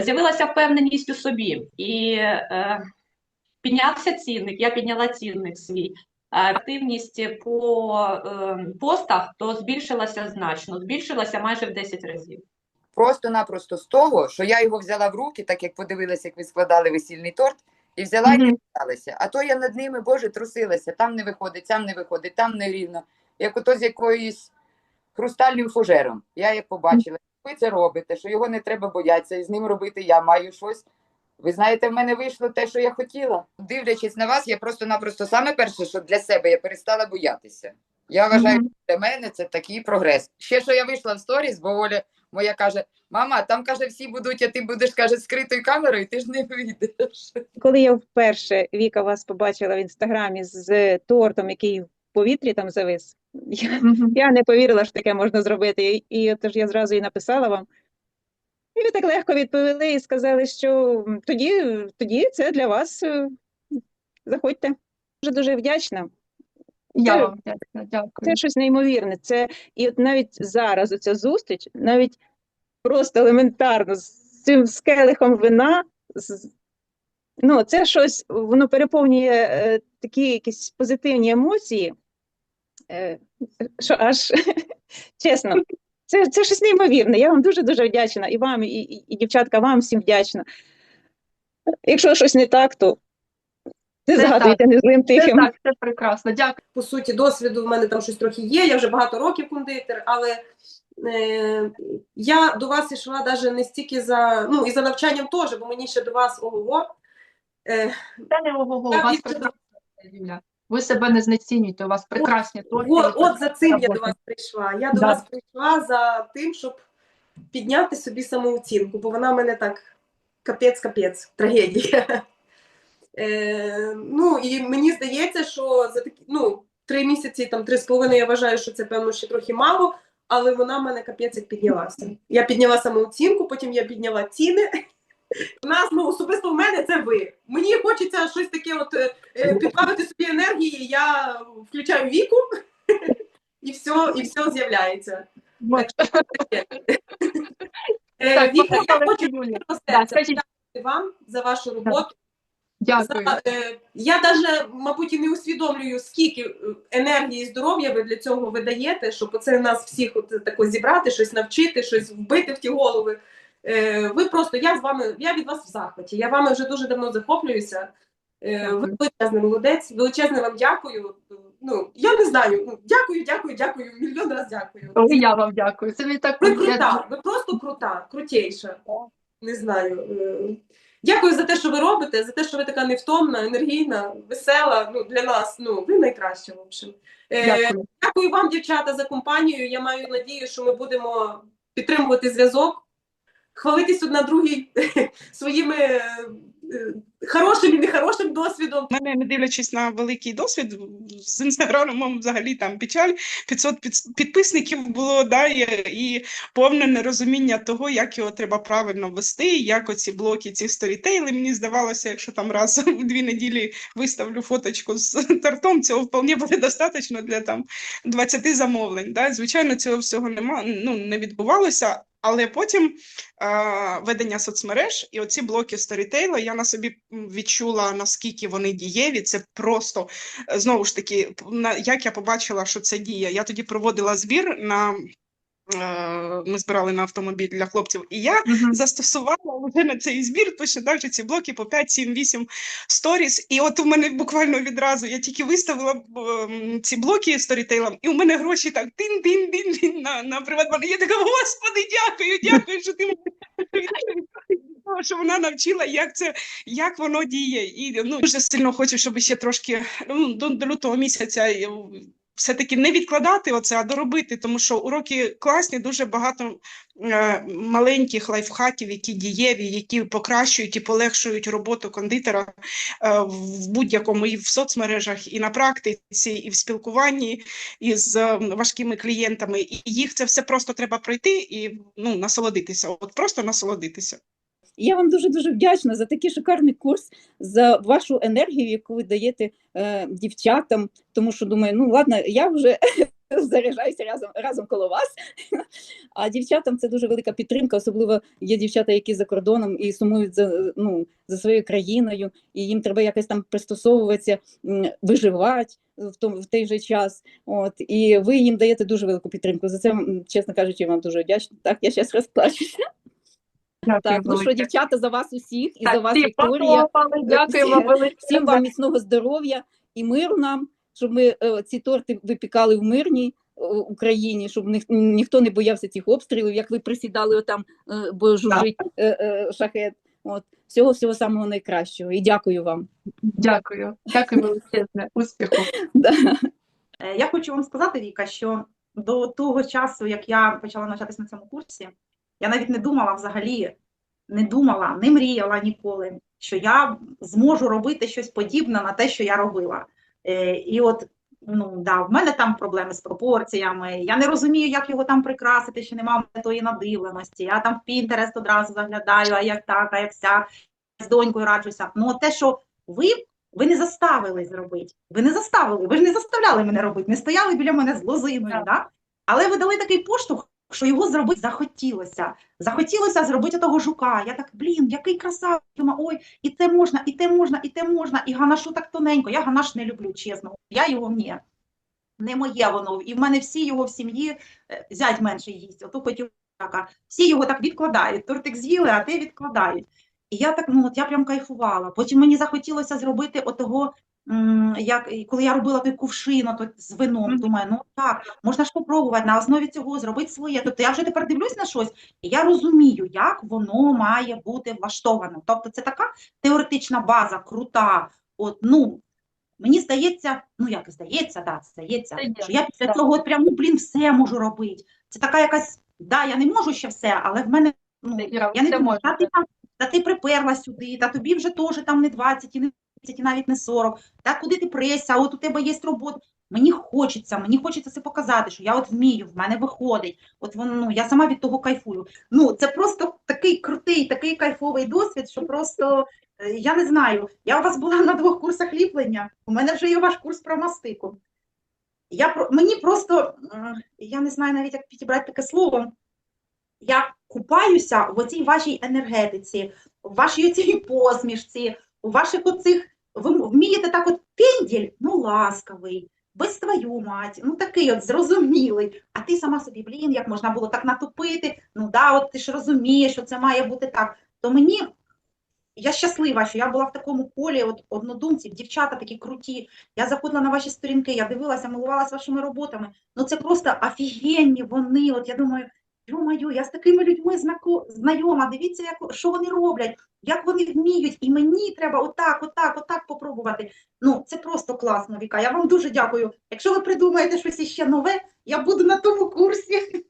З'явилася впевненість у собі і е, піднявся цінник, я підняла цінник свій. Активність по е, постах то збільшилася значно, збільшилася майже в 10 разів. Просто-напросто з того, що я його взяла в руки, так як подивилася, як ви складали весільний торт, і взяла і не Мгм. А то я над ними, Боже, трусилася. Там не виходить, там не виходить, там не рівно. Як ото з якоюсь хрустальним фужером. Я як побачила, ви це робите, що його не треба боятися, і з ним робити я маю щось. Ви знаєте, в мене вийшло те, що я хотіла. Дивлячись на вас, я просто-напросто саме перше, що для себе я перестала боятися. Я вважаю, Мгм. для мене це такий прогрес. Ще що я вийшла в сторіс, бо Оля моя каже: мама, там каже, всі будуть, а ти будеш каже, скритою камерою, ти ж не вийдеш. Коли я вперше Віка вас побачила в інстаграмі з тортом, який повітрі там завис, я, я не повірила, що таке можна зробити. І, і отож я зразу і написала вам. І ви так легко відповіли і сказали, що тоді, тоді це для вас. е, Заходьте. Дуже дуже вдячна. Я вам вдячна, дякую. Це щось неймовірне. Це і от навіть зараз оця зустріч, навіть просто елементарно з цим скелихом вина, з, ну це щось, воно переповнює е, такі якісь позитивні емоції, що аж чесно, це, це щось неймовірне. Я вам дуже дуже вдячна і вам, і, і, і дівчатка, вам всім вдячна. Якщо щось не так, то не Це згадуйте незлим Це тихим. так, це прекрасно. Дякую. по суті, досвіду в мене там щось трохи є. Я вже багато років кондитер, але е, я до вас йшла навіть не стільки за ну і за навчанням теж, бо мені ще до вас ого. Е, Це не ого, Я у вас Юля. Ви себе не знецінюєте, у вас прекрасні торти. от, от за цим я до вас прийшла. Я до Да. вас прийшла за тим, щоб підняти собі самооцінку, бо вона в мене так капець-капець, трагедія. Е, ну і мені здається, що за такі ну, три місяці, там три з половиною, я вважаю, що це певно ще трохи мало, але вона в мене капець як піднялася. Я підняла самооцінку, потім я підняла ціни. У нас ну особисто в мене це ви. Мені хочеться щось таке, от е, е, підбавити собі енергії. Я включаю віку, і все, і все з'являється. Е, Віка, я хочу подякувати вам за вашу роботу. Дякую. За, е, я навіть, мабуть, і не усвідомлюю, скільки енергії і здоров'я ви для цього видаєте, щоб оце нас всіх от тако зібрати, щось навчити, щось вбити в ті голови. Е, ви просто, я з вами, я від вас в захваті. Я вами вже дуже давно захоплююся. Е, ви величезний молодець, величезне вам дякую. Ну, я не знаю. Ну, дякую, дякую, дякую. Мільйон раз дякую. І я вам дякую. Це мені так Ви крута, ви просто крута, крутейша. Не знаю. е, Дякую за те, що ви робите, за те, що ви така невтомна, енергійна, весела. Ну, для нас, ну, ви найкраща, в общем. Дякую. Дякую вам, дівчата, за компанію. Я маю надію, що ми будемо підтримувати зв'язок, хвалитись одна другій своїми е, е, хорошим і нехорошим досвідом. У мене, не дивлячись на великий досвід, з інстаграмом взагалі там печаль, 500 підписників було, да, і, повне нерозуміння того, як його треба правильно вести, як оці блоки, ці сторітейли. Мені здавалося, якщо там раз в дві неділі виставлю фоточку з тортом, цього вполне буде достатньо для там 20 замовлень. Да. Звичайно, цього всього нема, ну, не відбувалося. Але потім е, ведення соцмереж і оці блоки сторітейла я на собі відчула наскільки вони дієві. Це просто е, знову ж таки, на як я побачила, що це діє. Я тоді проводила збір на. е, Ми збирали на автомобіль для хлопців, і я Мгм. застосувала вже на цей збір точно так же ці блоки по 5, 7, 8 сторіс. І от у мене буквально відразу я тільки виставила ем, ці блоки сторітейлом, і у мене гроші так тин-тин-тин-тин на, на приватбанк. Я така, господи, дякую, дякую, що ти мене що вона навчила, як це, як воно діє. І ну дуже сильно хочу, щоб ще трошки ну, до, до лютого місяця. Все-таки не відкладати оце, а доробити, тому що уроки класні, дуже багато е, маленьких лайфхаків, які дієві, які покращують і полегшують роботу кондитера е, в будь-якому і в соцмережах, і на практиці, і в спілкуванні із е, важкими клієнтами. І їх це все просто треба пройти і ну, насолодитися. От просто насолодитися. Я вам дуже дуже вдячна за такий шикарний курс, за вашу енергію, яку ви даєте е, дівчатам. Тому що думаю, ну ладно, я вже заряджаюся разом, разом коло вас. А дівчатам це дуже велика підтримка, особливо є дівчата, які за кордоном і сумують за, ну, за своєю країною, і їм треба якось там пристосовуватися, виживати в, тому, в той же час. От, і ви їм даєте дуже велику підтримку. За це, чесно кажучи, вам дуже вдячна. Так, я зараз розплачуся. Так, ну що, дівчата, за вас усіх і за вас, Вікторія. Дякуємо велике. Всім вам міцного здоров'я і миру нам, щоб ми е, ці торти випікали в мирній е, Україні, щоб ніх- ніхто не боявся цих обстрілів, як ви присідали отам, е, бо жужить е, е, шахет. От всього всього самого найкращого. І дякую вам. Дякую. Дякую величезне. Успіху. Да. Е, Я хочу вам сказати, Віка, що до того часу, як я почала навчатись на цьому курсі, я навіть не думала взагалі, не думала, не мріяла ніколи, що я зможу робити щось подібне на те, що я робила. Е, І от, ну да, в мене там проблеми з пропорціями. Я не розумію, як його там прикрасити, що мене тої надивленості. Я там в Pinterest одразу заглядаю, а як так, а як сяк, з донькою раджуся. Ну, те, що ви ви не заставили зробити. Ви не заставили, ви ж не заставляли мене робити, не стояли біля мене з лозиною, да? але ви дали такий поштовх, що його зробити захотілося. Захотілося зробити того жука. Я так, блін, який красавчик, ой, і це можна, і те можна, і те можна, і ганашу так тоненько. Я ганаш не люблю, чесно. Я його ні. Не моє воно. І в мене всі його в сім'ї е, зять менше їсть, ото хотів така. Всі його так відкладають. Тортик з'їли, а те відкладають. І я так, ну от я прям кайфувала. Потім мені захотілося зробити отого, як коли я робила той кувшин з вином. Думаю, ну так, можна ж попробувати на основі цього зробити своє. Тобто я вже тепер дивлюсь на щось, і я розумію, як воно має бути влаштовано. Тобто, це така теоретична база, крута. От, ну, мені здається, ну як здається, да, здається, Здається, що я після так. цього от прям, ну, блін, все можу робити. Це така якась, да, я не можу ще все, але в мене, ну, я не думаю, та ти та ти приперла сюди, та тобі вже теж там не 20, і не 30, і навіть не 40, та куди ти преся, от у тебе є робота. Мені хочеться, мені хочеться це показати, що я от вмію, в мене виходить. От воно, ну, я сама від того кайфую. Ну, це просто такий крутий, такий кайфовий досвід, що просто, е, я не знаю, я у вас була на двох курсах ліплення, у мене вже є ваш курс про мастику. Я, мені просто, я не знаю навіть, як підібрати таке слово, я купаюся в оцій вашій енергетиці, в вашій оцій посмішці, у ваших оцих, ви вмієте так от пенділь, ну ласкавий, без твою мать, ну такий от зрозумілий, а ти сама собі, блін, як можна було так натопити, ну да, от ти ж розумієш, що це має бути так. То мені, я щаслива, що я була в такому полі от, однодумців, дівчата такі круті, я заходила на ваші сторінки, я дивилася, милувалася вашими роботами, ну це просто офігенні вони, от я думаю, Ё-моё, я з такими людьми знайома, дивіться, як, що вони роблять, як вони вміють, і мені треба отак, отак, отак попробувати. Ну, це просто класно, Віка. Я вам дуже дякую. Якщо ви придумаєте щось іще нове, я буду на тому курсі.